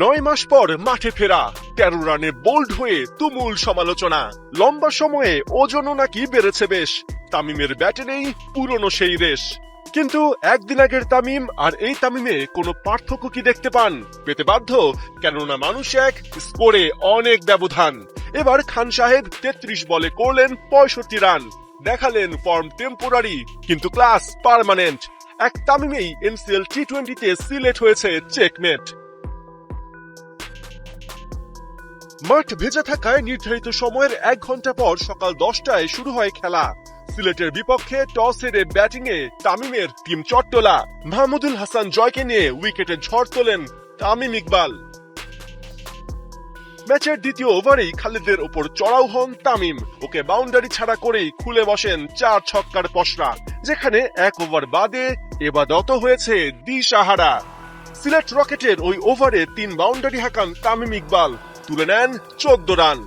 নয় মাস পর মাঠে ফেরা। তেরো রানে বোল্ড হয়ে তুমুল সমালোচনা। লম্বা সময়ে ওজনও নাকি বেড়েছে বেশ। তামিমের ব্যাটে নেই পুরনো সেই রেশ। কিন্তু একদিন আগের তামিম আর এই তামিমে কোনো পার্থক্য কি দেখতে পান? পেতে বাধ্য, কেননা মানুষ এক, স্কোরে অনেক ব্যবধান। এবার খান সাহেব তেত্রিশ বলে করলেন পঁয়ষট্টি রান। দেখালেন ফর্ম টেম্পোরারি কিন্তু ক্লাস পার্মানেন্ট এক তামিমেই এনসিএল টি টোয়েন্টিতে সিলেট হয়েছে চেকমেট মাঠ ভেজা থাকায় নির্ধারিত সময়ের এক ঘণ্টা পর সকাল দশটায় শুরু হয় খেলা। সিলেটের বিপক্ষে টস হেরে ব্যাটিংয়ে তামিমের টিম চট্টলা মাহমুদুল হাসান জয়কে নিয়ে উইকেটে ঝড় তোলেন তামিম ইকবাল। ম্যাচের দ্বিতীয় ওভারেই খালিদের ওপর চড়াও হন তামিম। ওকে বাউন্ডারি ছাড়া করেই খুলে বসেন চার ছক্কার পশরা যেখানে এক ওভার বাদে এবাদত হয়েছে দিশাহারা। সিলেট রকেটের ওই ওভারে তিন বাউন্ডারি হাঁকান তামিম ইকবাল। তুলে নেন চোদ্দ রান।